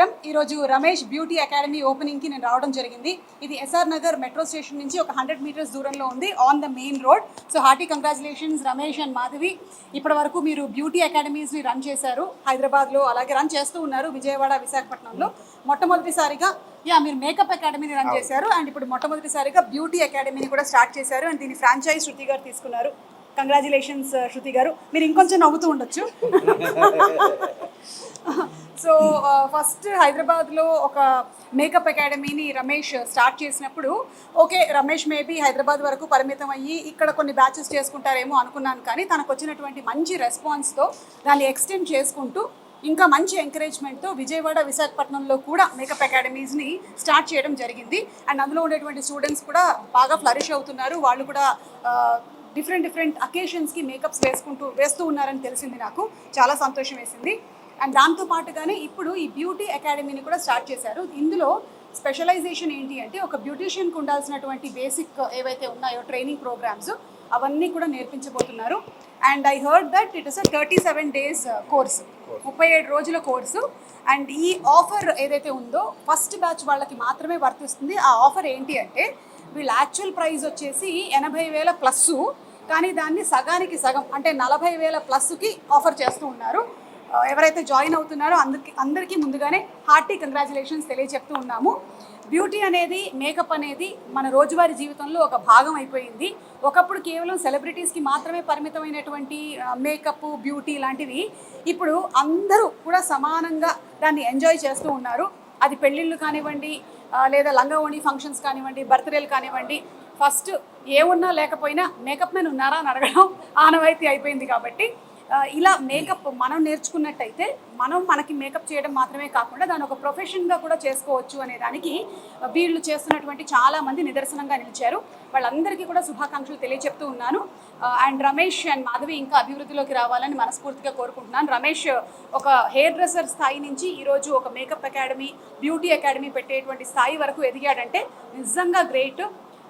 నమస్కారం. ఈరోజు Ramesh beauty academy ఓపెనింగ్కి నేను రావడం జరిగింది. ఇది ఎస్ఆర్ నగర్ మెట్రో స్టేషన్ నుంచి ఒక హండ్రెడ్ మీటర్స్ దూరంలో ఉంది on the main road so hearty congratulations Ramesh and Madhavi. ఇప్పటి వరకు మీరు బ్యూటీ అకాడమీస్ని రన్ చేశారు. హైదరాబాద్లో అలాగే రన్ చేస్తూ ఉన్నారు విజయవాడ విశాఖపట్నంలో. మొట్టమొదటిసారిగా యా మీరు మేకప్ అకాడమీని రన్ చేశారు. అండ్ ఇప్పుడు మొట్టమొదటిసారిగా బ్యూటీ అకాడమీని కూడా స్టార్ట్ చేశారు. అండ్ దీని ఫ్రాంచైజ్ శృతి గారు తీసుకున్నారు. కంగ్రాచులేషన్స్ శృతి uh, గారు. మీరు ఇంకొంచెం నవ్వుతూ ఉండొచ్చు. సో ఫస్ట్ uh, హైదరాబాద్లో ఒక మేకప్ అకాడమీని రమేష్ స్టార్ట్ చేసినప్పుడు ఓకే రమేష్ మేబీ హైదరాబాద్ వరకు పరిమితం అయ్యి ఇక్కడ కొన్ని బ్యాచెస్ చేసుకుంటారేమో అనుకున్నాను కానీ తనకు వచ్చినటువంటి మంచి రెస్పాన్స్తో దాన్ని ఎక్స్టెండ్ చేసుకుంటూ ఇంకా మంచి ఎంకరేజ్మెంట్తో విజయవాడ విశాఖపట్నంలో కూడా మేకప్ అకాడమీస్ని స్టార్ట్ చేయడం జరిగింది. అండ్ అందులో ఉండేటువంటి స్టూడెంట్స్ కూడా బాగా ఫ్లరిష్ అవుతున్నారు. వాళ్ళు కూడా uh, డిఫరెంట్ డిఫరెంట్ అకేషన్స్కి మేకప్స్ వేసుకుంటూ వేస్తూ ఉన్నారని తెలిసింది నాకు. చాలా సంతోషం వేసింది. అండ్ దాంతో పాటుగానే ఇప్పుడు ఈ బ్యూటీ అకాడమీని కూడా స్టార్ట్ చేశారు. ఇందులో స్పెషలైజేషన్ ఏంటి అంటే ఒక బ్యూటీషియన్కి ఉండాల్సినటువంటి బేసిక్ ఏవైతే ఉన్నాయో ట్రైనింగ్ ప్రోగ్రామ్స్ అవన్నీ కూడా నేర్పించబోతున్నారు. And I heard that it is a thirty seven days course ముప్పై ఏడు రోజుల కోర్సు అండ్ ఈ ఆఫర్ ఏదైతే ఉందో ఫస్ట్ బ్యాచ్ వాళ్ళకి మాత్రమే వర్తిస్తుంది. ఆ ఆఫర్ ఏంటి అంటే వీళ్ళ యాక్చువల్ ప్రైస్ వచ్చేసి ఎనభై వేల ప్లస్ కానీ దాన్ని సగానికి సగం అంటే నలభై వేల ప్లస్కి ఆఫర్ చేస్తూ ఉన్నారు. ఎవరైతే జాయిన్ అవుతున్నారో అందరికి అందరికీ ముందుగానే హార్టీ కంగ్రాచులేషన్స్ తెలియజెప్తూ ఉన్నాము. బ్యూటీ అనేది మేకప్ అనేది మన రోజువారీ జీవితంలో ఒక భాగం అయిపోయింది. ఒకప్పుడు కేవలం సెలబ్రిటీస్కి మాత్రమే పరిమితమైనటువంటి మేకప్ బ్యూటీ లాంటివి ఇప్పుడు అందరూ కూడా సమానంగా దాన్ని ఎంజాయ్ చేస్తూ ఉన్నారు. అది పెళ్ళిళ్ళు కానివ్వండి లేదా లంగా ఫంక్షన్స్ కానివ్వండి బర్త్డేలు కానివ్వండి ఫస్ట్ ఏ ఉన్నా లేకపోయినా మేకప్ మెన్ ఉన్నారా అని అడగడం ఆనవాయితీ అయిపోయింది కాబట్టి ఇలా మేకప్ మనం నేర్చుకున్నట్టయితే మనం మనకి మేకప్ చేయడం మాత్రమే కాకుండా దాని ఒక ప్రొఫెషన్గా కూడా చేసుకోవచ్చు అనే దానికి వీళ్ళు చేస్తున్నటువంటి చాలా మంది నిదర్శనంగా నిలిచారు. వాళ్ళందరికీ కూడా శుభాకాంక్షలు తెలియచెప్తూ ఉన్నాను. అండ్ రమేష్ అండ్ మాధవి ఇంకా అభివృద్ధిలోకి రావాలని మనస్ఫూర్తిగా కోరుకుంటున్నాను. రమేష్ ఒక హెయిర్ డ్రెస్సర్ స్థాయి నుంచి ఈరోజు ఒక మేకప్ అకాడమీ బ్యూటీ అకాడమీ పెట్టేటువంటి స్థాయి వరకు ఎదిగాడంటే నిజంగా గ్రేట్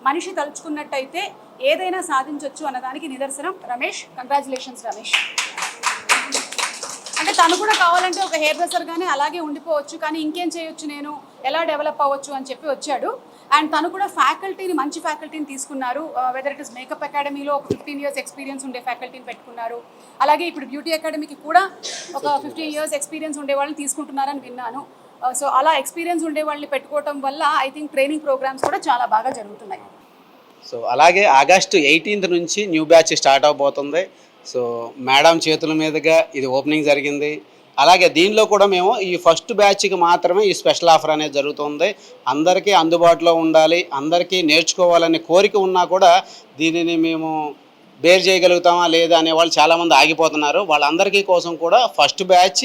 మనిషి తలుచుకున్నట్టయితే ఏదైనా సాధించవచ్చు అన్నదానికి నిదర్శనం రమేష్. కంగ్రాచులేషన్స్ రమేష్. అంటే తను కూడా కావాలంటే ఒక హెయిర్ డ్రెస్సర్ గానే అలాగే ఉండిపోవచ్చు కానీ ఇంకేం చేయొచ్చు నేను? ఎలా డెవలప్ అవ్వచ్చు అని చెప్పి వచ్చాడు. అండ్ తను కూడా ఫ్యాకల్టీని మంచి ఫ్యాకల్టీని తీసుకున్నారు. వెదర్ ఇట్ ఇస్ మేకప్ అకాడమీలో ఒక ఫిఫ్టీన్ ఇయర్స్ ఎక్స్పీరియన్స్ ఉండే ఫ్యాకల్టీని పెట్టుకున్నారు. అలాగే ఇప్పుడు బ్యూటీ అకాడమీకి కూడా ఒక ఫిఫ్టీన్ ఇయర్స్ ఎక్స్పీరియన్స్ ఉండే వాళ్ళని తీసుకుంటున్నారని విన్నాను. సో అలా ఎక్స్పీరియన్స్ ఉండే వాళ్ళని పెట్టుకోవటం వల్ల ఐ థింక్ ట్రైనింగ్ ప్రోగ్రామ్స్ కూడా చాలా బాగా జరుగుతున్నాయి. సో అలాగే ఆగస్టు ఎయిటీన్త్ నుంచి న్యూ బ్యాచ్ స్టార్ట్ అవబోతుంది. సో మేడం చేతుల మీదుగా ఇది ఓపెనింగ్ జరిగింది. అలాగే దీనిలో కూడా మేము ఈ ఫస్ట్ బ్యాచ్కి మాత్రమే ఈ స్పెషల్ ఆఫర్ అనేది జరుగుతుంది. అందరికీ అందుబాటులో ఉండాలి. అందరికీ నేర్చుకోవాలనే కోరిక ఉన్నా కూడా దీనిని మేము బేర్ చేయగలుగుతామా లేదా అనే వాళ్ళు చాలామంది ఆగిపోతున్నారు. వాళ్ళందరికీ కోసం కూడా ఫస్ట్ బ్యాచ్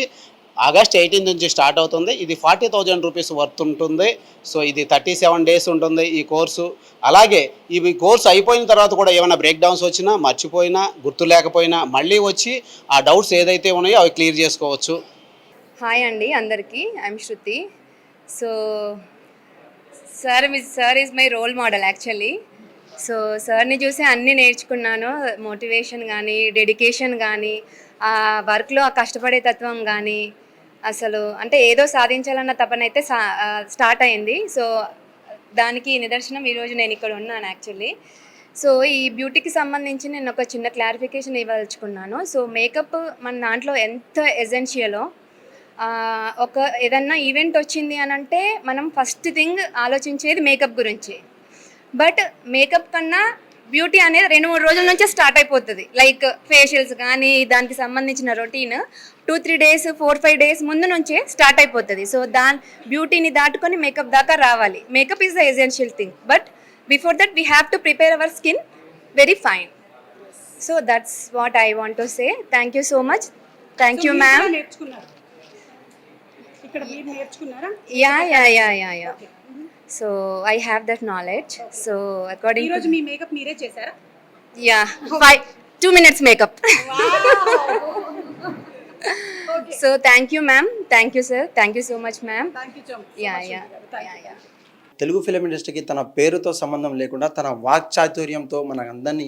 ఆగస్ట్ ఎయిటీన్త్ నుంచి స్టార్ట్ అవుతుంది. ఇది ఫార్టీ థౌజండ్ రూపీస్ వర్త్ ఉంటుంది. సో ఇది థర్టీ సెవెన్ డేస్ ఉంటుంది ఈ కోర్సు. అలాగే ఇవి కోర్సు అయిపోయిన తర్వాత కూడా ఏమైనా బ్రేక్ డౌన్స్ వచ్చినా మర్చిపోయినా గుర్తు లేకపోయినా మళ్ళీ వచ్చి ఆ డౌట్స్ ఏదైతే ఉన్నాయో అవి క్లియర్ చేసుకోవచ్చు. హాయ్ అండి అందరికీ. I'm Shruti so sir sir is my role model actually so సార్ని చూసి అన్నీ నేర్చుకున్నాను. మోటివేషన్ కానీ డెడికేషన్ కానీ ఆ వర్క్లో ఆ కష్టపడే తత్వం కానీ అసలు అంటే ఏదో సాధించాలన్న తపన అయితే స్టార్ట్ అయింది. సో దానికి నిదర్శనం ఈరోజు నేను ఇక్కడ ఉన్నాను యాక్చువల్లీ. సో ఈ బ్యూటీకి సంబంధించి నేను ఒక చిన్న క్లారిఫికేషన్ ఇవ్వదలుచుకున్నాను. సో మేకప్ మన దాంట్లో ఎంత ఎసెన్షియలో ఒక ఏదన్నా ఈవెంట్ వచ్చింది అని అంటే మనం ఫస్ట్ థింగ్ ఆలోచించేది మేకప్ గురించి. బట్ మేకప్ కన్నా బ్యూటీ అనేది రెండు మూడు రోజుల నుంచే స్టార్ట్ అయిపోతుంది. లైక్ ఫేషియల్స్ కానీ దానికి సంబంధించిన routine two three days four five days ముందు నుంచే స్టార్ట్ అయిపోతుంది. సో దాని బ్యూటీని దాటుకొని మేకప్ దాకా రావాలి. Makeup is the essential thing but before that we have to prepare our skin very fine so that's what I want to say thank you so much thank you ma'am yeah yeah yeah yeah yeah so I have that knowledge so according ఈరోజు మీ makeup మీరే చేశారా? Yeah five two minutes makeup so thank you ma'am thank you sir thank you so much ma'am you yeah yeah yeah yeah Telugu film ఇండస్ట్రీకి తన పేరుతో సంబంధం లేకుండా తన వాక్చాతుర్యంతో మన అందరినీ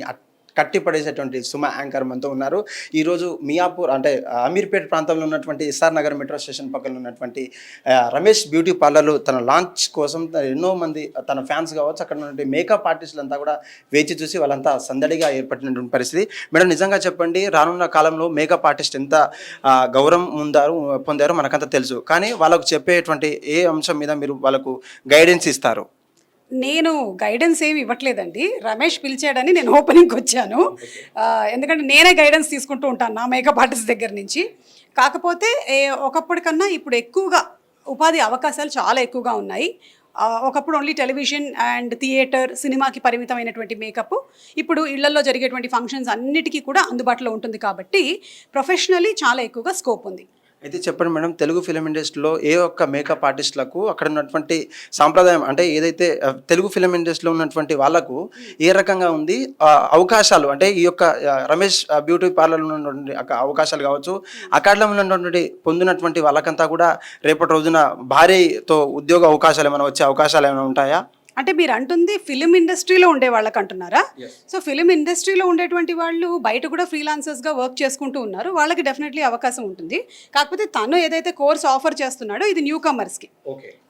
కట్టి పడేసేటువంటి సుమ యాంకర్ మనతో ఉన్నారు. ఈరోజు మియాపూర్ అంటే అమీర్పేట ప్రాంతంలో ఉన్నటువంటి ఎస్ఆర్ నగర్ మెట్రో స్టేషన్ పక్కన ఉన్నటువంటి రమేష్ బ్యూటీ పార్లర్లు తన లాంచ్ కోసం ఎన్నో మంది తన ఫ్యాన్స్ కావచ్చు అక్కడ ఉన్నటువంటి మేకప్ ఆర్టిస్టులు అంతా కూడా వేచి చూసి వాళ్ళంతా సందడిగా ఏర్పడినటువంటి పరిస్థితి. మేడం నిజంగా చెప్పండి రానున్న కాలంలో మేకప్ ఆర్టిస్ట్ ఎంత గౌరవం ఉందారు పొందారో మనకంతా తెలుసు. కానీ వాళ్ళకు చెప్పేటువంటి ఏ అంశం మీద మీరు వాళ్ళకు గైడెన్స్ ఇస్తారు? నేను గైడెన్స్ ఏమి ఇవ్వట్లేదండి. రమేష్ పిలిచాడని నేను ఓపెనింగ్కి వచ్చాను. ఎందుకంటే నేనే గైడెన్స్ తీసుకుంటూ ఉంటాను నా మేకప్ ఆర్టిస్ట్ దగ్గర నుంచి. కాకపోతే ఏ, ఒకప్పటికన్నా ఇప్పుడు ఎక్కువగా ఉపాధి అవకాశాలు చాలా ఎక్కువగా ఉన్నాయి. ఒకప్పుడు ఓన్లీ టెలివిజన్ అండ్ థియేటర్ సినిమాకి పరిమితమైనటువంటి మేకప్ ఇప్పుడు ఇళ్ళలో జరిగేటువంటి ఫంక్షన్స్ అన్నిటికీ కూడా అందుబాటులో ఉంటుంది కాబట్టి ప్రొఫెషనలీ చాలా ఎక్కువగా స్కోప్ ఉంది. అయితే చెప్పండి మేడం తెలుగు ఫిలిం ఇండస్ట్రీలో ఏ ఒక్క మేకప్ ఆర్టిస్టులకు అక్కడ ఉన్నటువంటి సాంప్రదాయం అంటే ఏదైతే తెలుగు ఫిలిం ఇండస్ట్రీలో ఉన్నటువంటి వాళ్ళకు ఏ రకంగా ఉంది అవకాశాలు? అంటే ఈ యొక్క రమేష్ బ్యూటీ పార్లర్లో ఉన్నటువంటి అవకాశాలు కావచ్చు అకాడమీ ఉన్నటువంటి పొందినటువంటి వాళ్ళకంతా కూడా రేపటి రోజున భారీతో ఉద్యోగ అవకాశాలు ఏమైనా వచ్చే అవకాశాలు ఏమైనా ఉంటాయా? అంటే మీరు అంటుంది ఫిలిం ఇండస్ట్రీలో ఉండే వాళ్ళకి అంటున్నారా? సో ఫిలిం ఇండస్ట్రీలో ఉండేటువంటి వాళ్ళు బయట కూడా ఫ్రీలాన్సర్స్గా వర్క్ చేసుకుంటూ ఉన్నారు. వాళ్ళకి డెఫినెట్లీ అవకాశం ఉంటుంది. కాకపోతే తను ఏదైతే కోర్స్ ఆఫర్ చేస్తున్నాడో ఇది న్యూ కమర్స్కి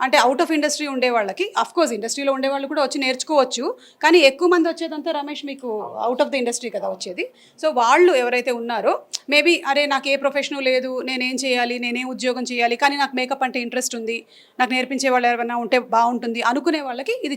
అంటే అవుట్ ఆఫ్ ఇండస్ట్రీ ఉండే వాళ్ళకి అఫ్ కోర్స్ ఇండస్ట్రీలో ఉండే వాళ్ళు కూడా వచ్చి నేర్చుకోవచ్చు. కానీ ఎక్కువ మంది వచ్చేదంతా రమేష్ మీకు అవుట్ ఆఫ్ ద ఇండస్ట్రీ కదా వచ్చేది. సో వాళ్ళు ఎవరైతే ఉన్నారో మేబీ అరే నాకు ఏ ప్రొఫెషను లేదు నేనేం చేయాలి నేనేం ఉద్యోగం చేయాలి కానీ నాకు మేకప్ అంటే ఇంట్రెస్ట్ ఉంది నాకు నేర్పించే వాళ్ళు ఎవరైనా ఉంటే బాగుంటుంది అనుకునే వాళ్ళకి ఇది